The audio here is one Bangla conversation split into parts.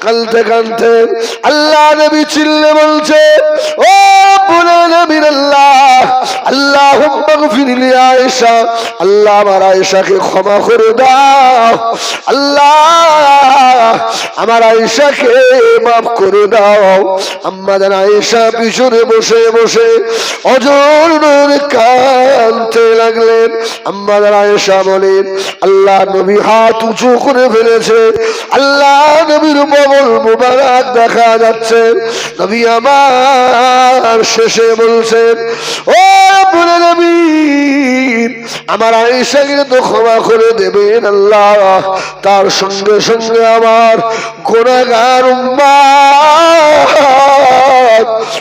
কানতে কানতে আল্লাহ নবী চিল্লে বলছে ও আল্লাহ ক্ষমা করে দাও। আল্লাহ আমার আয়েশাকে মাফ করে দাও। পিছনে বসে বসে অজর কানতে লাগলেন। আমাদের আয়েশা বলেন, আল্লাহ নবী হাত উঁচু করে ফেলেছে। আল্লাহ নবীর বগল দেখা যাচ্ছে। নবী আমার শেষে বলছেন ও আমার আয়েশাকে তো ক্ষমা করে দেবেন আল্লাহ। তার সঙ্গে সঙ্গে আমার গোনাগার উম্মাদ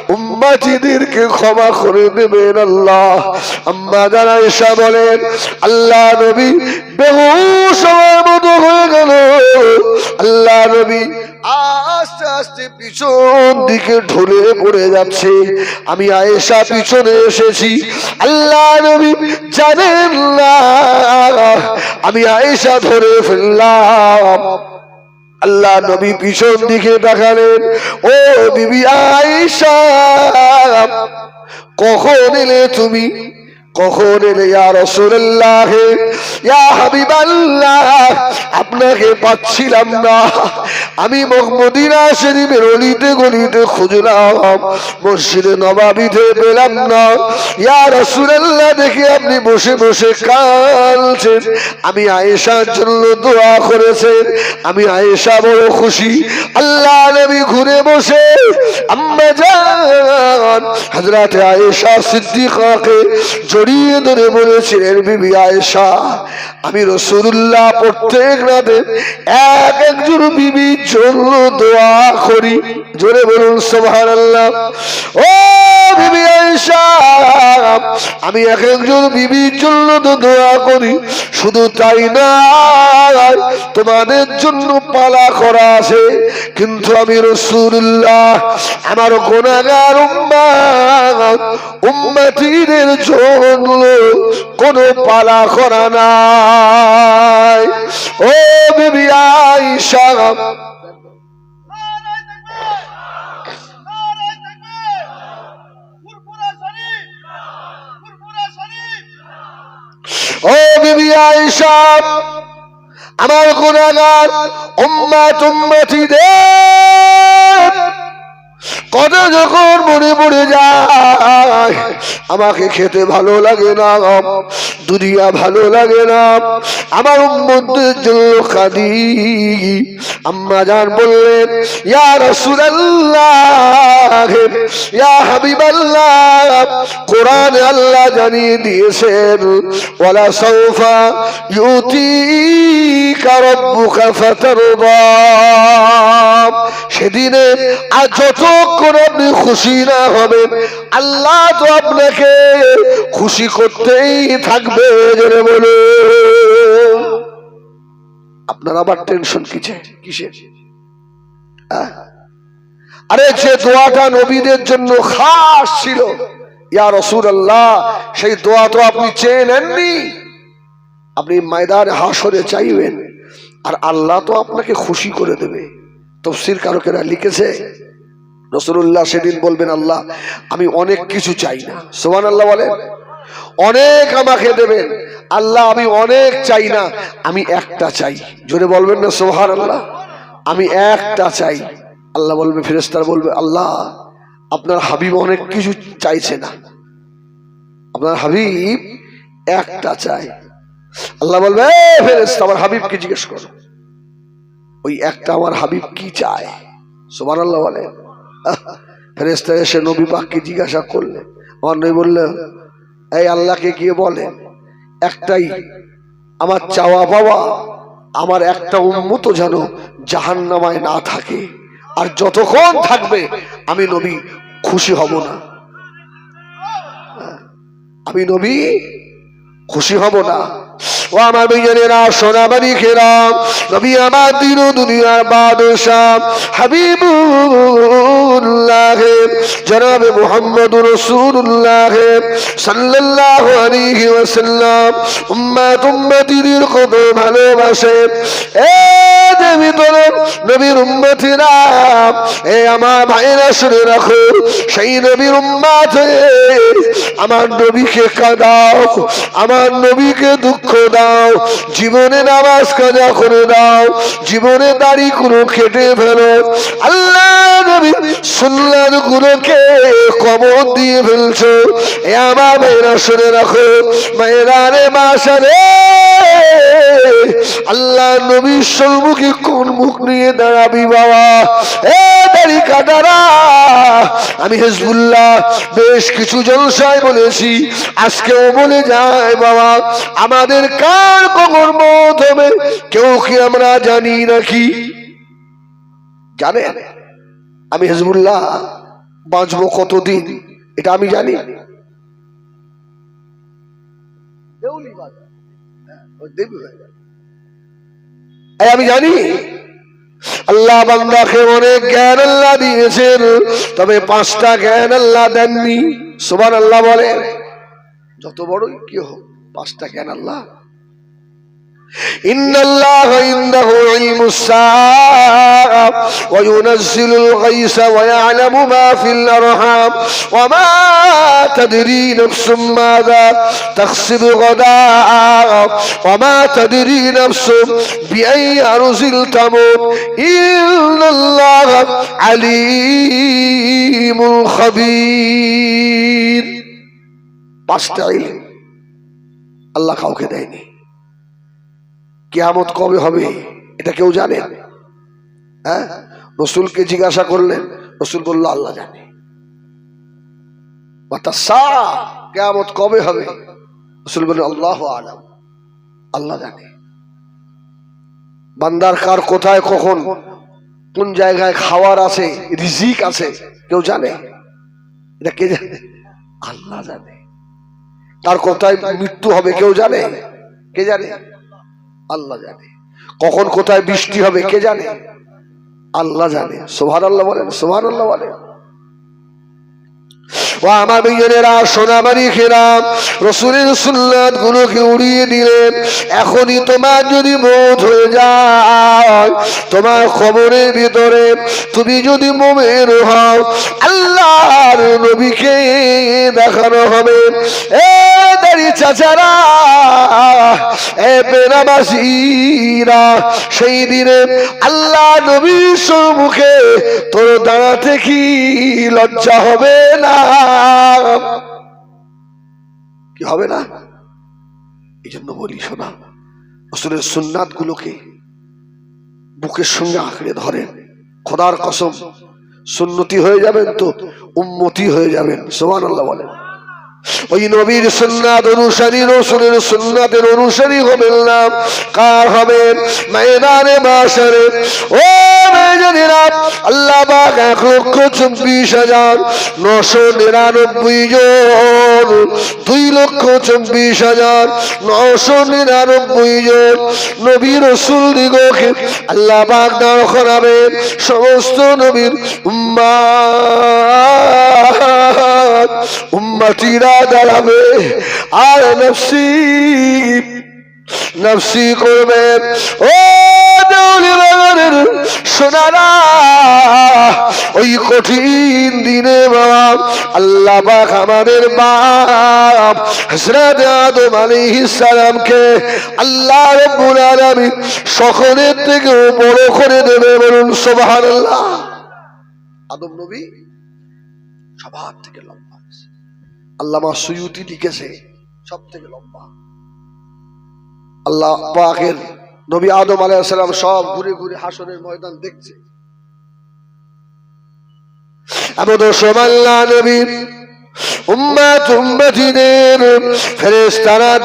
উম্মাতিদেরকে ক্ষমা করে দেবেন আল্লাহ। আম্মা বলেন, আল্লাহ নবী মতো হয়ে গেল। আল্লাহ নবী আস্তে আস্তে পিছন দিকে ঢলে পড়ে যাচ্ছে। আমি আয়েশা পিছনে এসেছি। আল্লাহ নবী জানেন না। আমি আয়েশা ধরে ফেললাম। আল্লাহ নবী পিছন দিকে দেখালেন ও বিবি আইসা কখন এলে তুমি? কখন আপনাকে পাচ্ছিলাম না। আমি মদিনা গলিতে খুঁজলাম, মসজিদে পেলাম না। ইয়া রাসূলুল্লাহ, দেখে আপনি বসে বসে কাঁদছেন। আমি আয়েশার জন্য দোয়া করেছেন। আমি আয়েশা বড় খুশি। আল্লাহ নবী ঘুরে বসে আম্মা জান, হযরতে আয়েশা সিদ্দিকাকে জড়িয়ে ধরে বলেছিলেন, বিবি আয়েশা, আমি রসুল্লাহ প্রত্যেক রাতে এক একজন বিবির জন্য দোয়া করি। জোরে বলুন সোভান আল্লাহ ও বিবি আয়েশা, আমি এক একজন বিবির জন্য তো দোয়া করি, শুধু তাই না, তোমাদের জন্য পালা করা আছে, কিন্তু আমি রসুল্লাহ আমার গোনাগার উম্মা, উম্মাতিদের জন্য কোনো পালা করা নাই। ও বিবি আয়েশা। ও বিবি আয়েশা, আমার গুণাগার উম্মা তুম্মতি দে কত যখন মনে পড়ে যায়, আমাকে খেতে ভালো লাগে না, দুনিয়া ভালো লাগে না। আমার উম্মদের জন্য কাঁদি আম্মা জান বললেন, ইয়া রাসূলুল্লাহ, ইয়া হাবিবাল্লাহ, কোরআন আল্লাহ জানিয়ে দিয়েছেন, ওয়ালা সাউফা ইউতিকা রাব্বুকা ফাতারদা। সেদিনে আর আরে যে দোয়াটা নবীদের জন্য খাস ছিল, ইয়া রসুল আল্লাহ সেই দোয়া তো আপনি চেয়ে নেননি। আপনি ময়দান হাসরে চাইবেন, আর আল্লাহ তো আপনাকে খুশি করে দেবে। তফসির কারকেরা লিখেছে রসুল্লাহ সেদিন বলবেন, আল্লাহ, আমি অনেক কিছু চাই না। সোহান আল্লাহ বলেন অনেক আমাকে দেবেন। আল্লাহ, আমি অনেক চাই না, আমি একটা চাই। জোরে বলবেন না সোহান আল্লাহ আমি একটা চাই। আল্লাহ বলবে ফেরেস্তার বলবে, আল্লাহ, আপনার হাবিব অনেক কিছু চাইছে না। আপনার হাবিব একটা চাই। আল্লাহ বলবে "এ ফেরেস্তা আমার হাবিবকে জিজ্ঞেস করো। ওই একটা আমার হাবিব কি চায়? সোমান আল্লাহ বলে। ফেরেস্তা এসে নবী পাককে জিজ্ঞাসা করলে আমার নবী বললে এই আল্লাহকে গিয়ে বলে একটাই আমার চাওয়া পাওয়া, আমার একটা উন্মত যেন জাহান নামায় না থাকে। আর যতক্ষণ থাকবে, আমি নবী খুশি হব না। আমি নবী খুশি হব না। ও আমার বিজনেরা সোনাবাড়ি খেরাম নবী আমার দিন দুনিয়ার বাদশাহ, হাবিবুল্লাহ, জনাব মোহাম্মদ রসুল্লাহ সাল্লাল্লাহু ওয়াসাল্লাম কত ভালোবাসে। এ দেবী তোরে নবীর উম্মতিরা, এ আমার ভাইরা শুনে রাখো, সেই নবীর উম্মাত আমার নবীকে কাঁদাও, আমার নবীকে দুঃখ দাও। জীবনে নামাজ কাজা করে দাও। জীবনে দাড়ি গুলো কেটে ফেলো। আল্লাহ নবী সুন্নাত গুলোকে কবর দিয়ে ফেলছো। এ আমার মেয়েরা শুনে রাখো। মেয়েরা রে মাসা রে আল্লাহ নবীর সম্মুখে কোন মুখ নিয়ে দাঁড়াবি বাবা? এ দাড়ি কাটারা আমি হেজবুল্লাহ বেশ কিছু জলসায় বলেছি। আজকেও বলে যায় বাবা, আমাদের কার কবর মত হবে। কেউ কি আমরা জানি নাকি? জানে আমি হেজবুল্লাহ বাঁচবো কতদিন? এটা আমি জানি। এই আমি জানি। আল্লাহ বান্দাকে অনেক জ্ঞান আল্লাহ দিয়েছেন, তবে পাঁচটা জ্ঞান আল্লাহ দেননি। সুবান আল্লাহ বলে যত বড়ই কি হোক, পাঁচটা জ্ঞান আল্লাহ إن الله عنده علم الساعة وينزل الغيث ويعلم ما في الأرحام وما تدري نفس ماذا تكسب غدا وما تدري نفس بأي أرض تموت إن الله عليم خبير পাঁচটা ইলম আল্লাহ কাউকে দেয়নি কেয়ামত কবে হবে, এটা কেউ জানে হ্যাঁ? রসুলকে জিজ্ঞাসা করলেন, রসুল বলল, আল্লাহ জানে। কেয়ামত কবে হবে? রসুল বললেন, আল্লাহ আলাম, আল্লাহ জানে। বান্দার কার কোথায়, কখন, কোন জায়গায় খাওয়ার আছে, রিজিক আছে, কেউ জানে? এটা কে জানে? আল্লাহ জানে। তার কোথায় মৃত্যু হবে, কেউ জানে? কে জানে? আল্লাহ জানে। কখন কোথায় বৃষ্টি হবে, কে জানে? আল্লাহ জানে। সোহার আল্লাহ বলেন সোহার আল্লাহ বলেন আমার বিজনেরা সোনামারি তোমার খবরের ভিতরে তুমি যদি মোমের হও, আল্লাহর নবীকে দেখানো হবে। এ দাড়ি চাচারা, এ বেনামাসিরা সেই দিনে আল্লাহ নবীর সম্মুখে তোর দাঁড়াতে কি লজ্জা হবে না? কি হবে না? এই জন্য বলি শোনা রসুলের সুন্নাত গুলোকে বুকের সঙ্গে আঁকড়ে ধরেন। খোদার কসম, সুন্নতি হয়ে যাবেন তো উন্নতি হয়ে যাবেন সোমান আল্লাহ বলেন। ওই নবীর সুন্নাত অনুসারী রসুলের সুন্নাতের অনুসারী হবেন না। কার হবেন? ময়দানে বাসারে। ও আল্লাহ দুই লক্ষ হাজার নশো নিরানব্বই আল্লাহ সমস্ত নবীর উম্মা। দাঁড়াবে, আর নফসি নফসি করবেন ও ওই কঠিন দিনে বাবা, আল্লাহ পাক আমাদের বাপ আদম সালামকে আল্লাহ রাব্বুল আলামিন সকলের থেকে বড় করে দেবে বলুন সুবহানাল্লাহ। আদম নবী? সবার থেকে লম্বা আল্লামা সুয়ুতি লিখেছে, সব থেকে লম্বা। আল্লাহ পাকের নবী আদম আলাইসালাম সব ঘুরে ঘুরে হাসনের ময়দান দেখছে।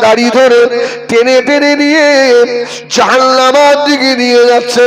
দাড়ি ধরে টেনে টেনে নিয়ে জাহান্নামার দিকে নিয়ে যাচ্ছে।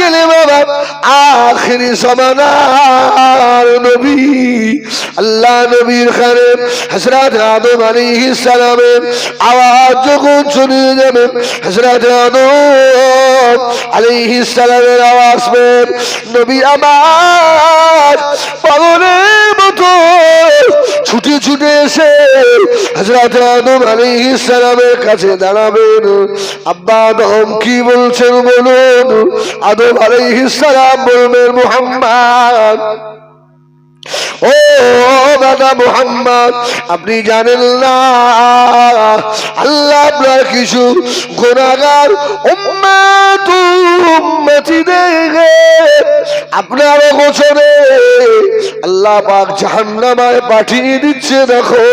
গেলে বাবা, আখরি সমানার নবী। আল্লাহ নবীর খানে হজরত আদম আলাইহিস সালামের আওয়াজ যখন শুনে যাবে হজরত আদম আলাইহিস সালামের আওয়াজ পেয়ে, নবী আমার পাগলের মতো ছুটে ছুটে এসে হাজরাতে আদম আলী সালামের কাছে দাঁড়াবেন। আব্বা আদম কি বলছেন বলুন? আদম আলী সালাম বলবেন, মুহাম্মদ। দাদা মুহাম্মদ, আপনি জানেন না। আল্লাহ আপনার কিছু উম্মতিদের আপনার গোচরে আল্লাহ পাক জাহান্নামায় পাঠিয়ে দিচ্ছে, দেখো।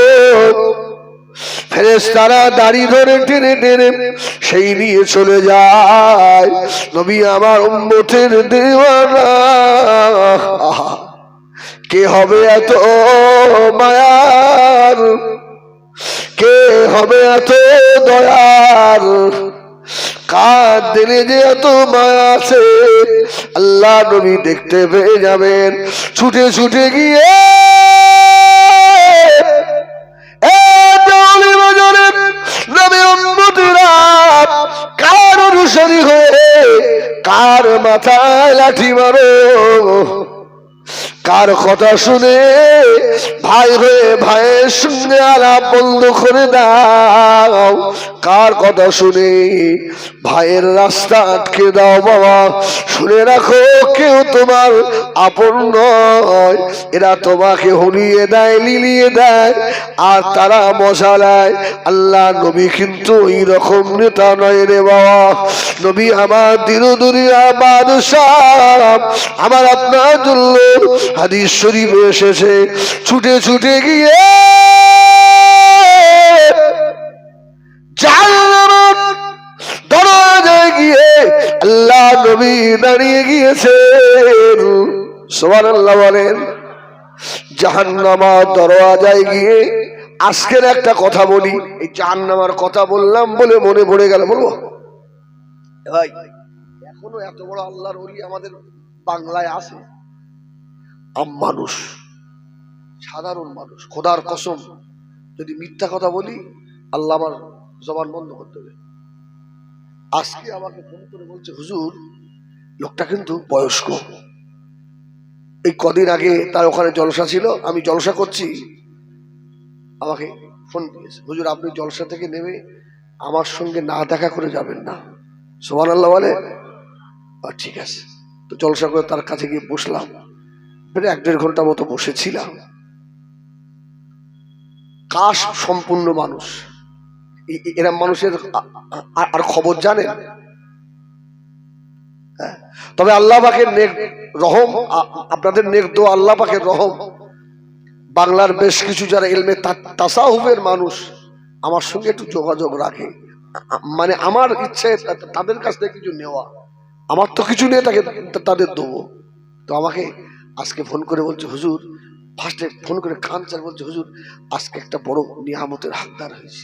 ফেরেস তারা দাড়ি ধরে টেনে টেনে সেই নিয়ে চলে যায়। নবী আমার উম্মতের দেওয়ানা। কে হবে এত মায়ার কে হবে এত দয়ার কার দিলে যে এত মায়া আছে? আল্লাহ নবী দেখতে পেয়ে যাবেন। ছুটে ছুটে গিয়ে কার অনুসারী হয়ে কার মাথায় লাঠি মারো? কার কথা শুনে ভাই হয়ে ভাইয়ের সঙ্গে আলাপ বন্ধ করে দাও। কার কথা শুনে ভাইয়ের রাস্তা আটকে দাও বাবা। শুনে রাখো, কেউ তোমার আপন নয়। এরা তোমাকে হুলিয়ে দেয়, লিলিয়ে দেয়, আর তারা মজা নেয়। আল্লাহ নবী কিন্তু ওই রকম নেতা নয় রে বাবা। নবী আমার দিন দুনিয়া বাদশাহ। আমার আপনার জন্য হাদিস শরীফে এসেছে, ছুটে ছুটে গিয়ে দরজায় গিয়ে আল্লাহ নবী দাঁড়িয়ে গিয়েছেন। সোমান আল্লাহ বলেন জাহান্নামার দরওয়াজায় গিয়ে আজকের একটা কথা বলি। এই জাহান্নামার কথা বললাম বলে মনে পড়ে গেল, বলব? ভাই, এখনও এত বড় আল্লাহর ওলি আমাদের বাংলায় আছে। আম মানুষ, সাধারণ মানুষ, খোদার কসম। যদি মিথ্যা কথা বলি, আল্লাহ আমার জবান বন্ধ করতে হবে। আজকে আমাকে ফোন করে বলছে, হুজুর, লোকটা কিন্তু বয়স্ক। এই কদিন আগে তার ওখানে জলসা ছিল, আমি জলসা করছি। আমাকে ফোন দিয়েছে, হুজুর, আপনি জলসা থেকে নেমে আমার সঙ্গে না দেখা করে যাবেন না। সোমান আল্লাহ বলে ঠিক আছে। তো জলসা করে তার কাছে গিয়ে বসলাম। প্রায় এক দেড় ঘণ্টা মতো বসেছিলাম। কাশ সম্পূর্ণ মানুষ। এরা মানুষের আর খবর জানেন হ্যাঁ। তবে আল্লাহ পাকের নেক রহম আপনাদের নেক দো আল্লাহ পাকের রহম। বাংলার বেশ কিছু যারা এলমে তাসাহুফের মানুষ, আমার সঙ্গে একটু যোগাযোগ রাখে। মানে আমার ইচ্ছে তাদের কাছ থেকে কিছু নেওয়া। আমার তো কিছু নেই, তাকে তাদের দেবো। তো আমাকে আজকে ফোন করে বলছে, হুজুর ফার্স্টে ফোন করে কান চাল বলছে, হুজুর, আজকে একটা বড় নিয়ামতের হাকদার হয়েছে।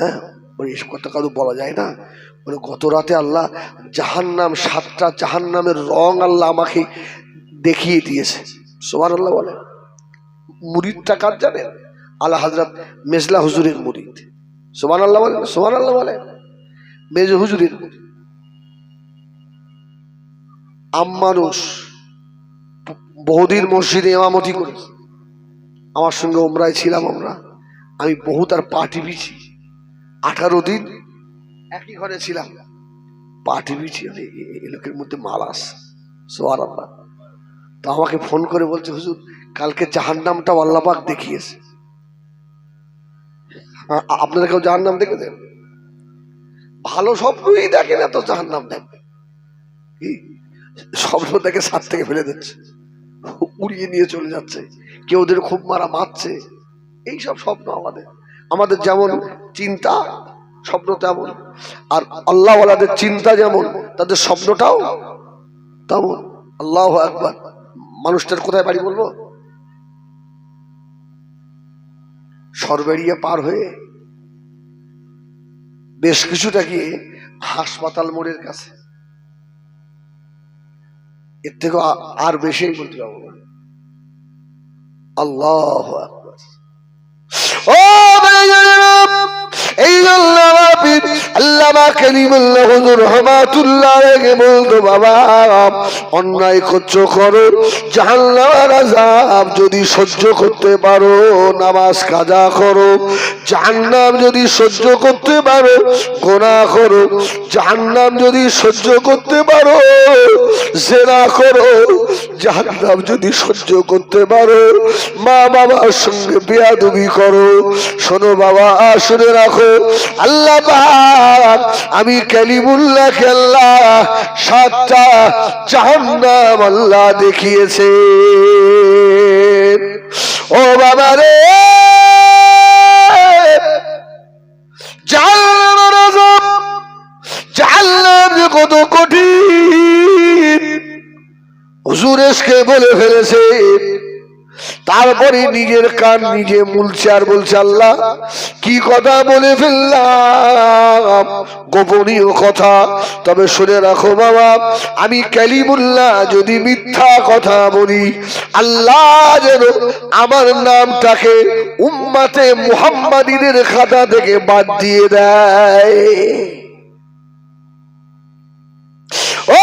হ্যাঁ? ওই এসব কথা কারও বলা যায় না। বলে, গত রাতে আল্লাহ জাহান্নাম, সাতটা জাহান্নামের রং আল্লাহ আমাকে দেখিয়ে দিয়েছে। সোমান আল্লাহ বলে। মুরিদটা কার জানেন? আল্লাহ হাজরাত মেজলা হুজুরের মুরিদ। সোমান আল্লাহ বলেন সোমান আল্লাহ বলেন মেজ হুজুরের মুরিদ। মানুষ বহুদিন মসজিদে এমামতি করেছি। আমার সঙ্গে ওমরায় ছিলাম আমরা। আমি বহু তার পা টিপিছি। আঠারো দিন একই ঘরে ছিলাম। পা টিপিছি আমি এ- লোকের মধ্যে মালাস সোয়ার আল্লাহ তো আমাকে ফোন করে বলছে, হুজুর, কালকে জাহান নামটাও আল্লাপাক দেখিয়েছে। আপনারা কেউ জাহান নাম দেখেছেন? ভালো স্বপ্নই দেখে না তো জাহান নাম দেখবে কি? স্বপ্ন দেখে সাত থেকে ফেলে দিচ্ছে। উড়িয়ে নিয়ে চলে যাচ্ছে। কেউ ওদের খুব মারা মারছে। এইসব স্বপ্ন আমাদের। আমাদের যেমন চিন্তা স্বপ্ন তেমন। আর আল্লাহওয়ালাদের চিন্তা যেমন তাদের স্বপ্নটাও তেমন। আল্লাহ একবার মানুষটার কোথায় বাড়ি বলব? সরবেরিয়া পার হয়ে বেশ কিছুটা গিয়ে হাসপাতাল মোড়ের কাছে। এর থেকে আর বেশি বলতে পারব না। আল্লাহ। ও অন্যায় করছ, করো। জাহান্নামের যদি সহ্য করতে পারো, নামাজ কাজা করো। জাহান্নাম যদি সহ্য করতে পারো, গোনাহ করো। জাহান্নাম যদি সহ্য করতে পারো, জেনা করো। জাহান্নাম যদি সহ্য করতে পারো মা বাবার সঙ্গে বেয়াদবি করো। শোনো, বাবা, শুনে রাখো। আল্লাহ আমি কালিমুল্লাহ আল্লাহ সাতটা জাহান্নাম আল্লাহ দেখিয়েছে ও বাবা রে! কত কঠিন। হুজুর এসকে বলে ফেলেছে তারপরে নিজের কান নিজে মুলছে আর বলছে, আল্লাহ, কি কথা বলে ফেললাম? গোপনীয় কথা। তবে শুনে রাখো বাবা, আমি ক্যালিমুল্লাহ যদি মিথ্যা কথা বলি, আল্লাহ যেন আমার নামটাকে উম্মাতে মুহাম্মাদিনের খাতা থেকে বাদ দিয়ে দেয় ও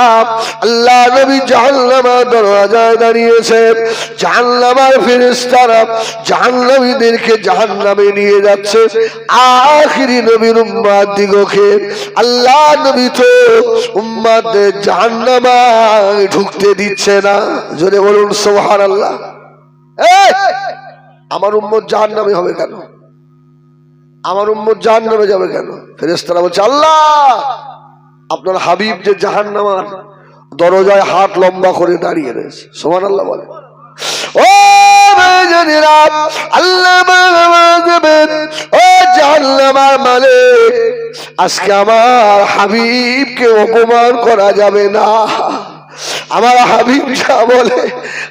আল্লাহ নবী জাহান্নামার দরওয়াজায় দাঁড়িয়েছে। জাহান্নামার ফেরেশতারা জাহান্নামীদেরকে জাহান্নামে নিয়ে যাচ্ছে। আখিরি নবীর উম্মাদ দিগকে। আল্লাহ নবী তো উম্মাদের জাহান্নামায় ঢুকতে দিচ্ছে না। জোরে বলুন, সুবহানাল্লাহ। আমার উম্মত জাহান্নামে হবে কেন? আমার উম্মত জাহান্নামে যাবে কেন? ফেরেশতারা বলছে, আল্লাহ, আপনার হাবিব যে জাহান নামার দরজায় হাত লম্বা করে দাঁড়িয়ে রয়েছে। সোমান আল্লাহ বলে ও আজকে আমার হাবিবকে অপমান করা যাবে না। আমার হাবিব যা বলে,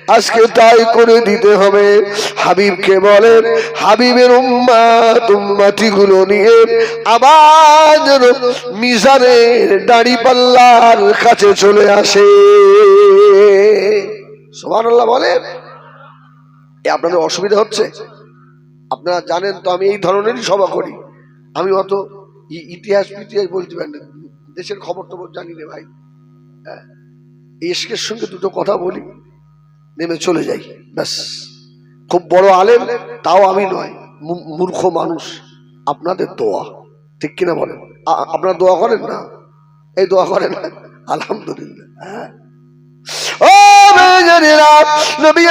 আজকে তাই করে দিতে হবে। হাবিবকে বলেন হাবিবের উম্মা উম্মাতি গুলো নিয়ে আবার যেন মিজানের দাড়ি পাল্লার কাছে চলে আসে। সোমান আল্লাহ বলেন, এ আপনাদের অসুবিধা হচ্ছে? আপনারা জানেন তো আমি এই ধরনেরই সভা করি। আমি অত ইতিহাস ইতিহাস বলতে পারি না। দেশের খবর টবর জানি রে ভাই। হ্যাঁ? ইস্কের সঙ্গে দুটো কথা বলি, নেমে চলে যাই, ব্যাস। খুব বড় আলেম, তাও আমি নয় মূর্খ মানুষ, আপনাদের দোয়া। ঠিক কিনা বলেন? আপনারা দোয়া করেন না? এই দোয়া করেন, আলহামদুলিল্লাহ হ্যাঁ। ও বেজানেরা, নবী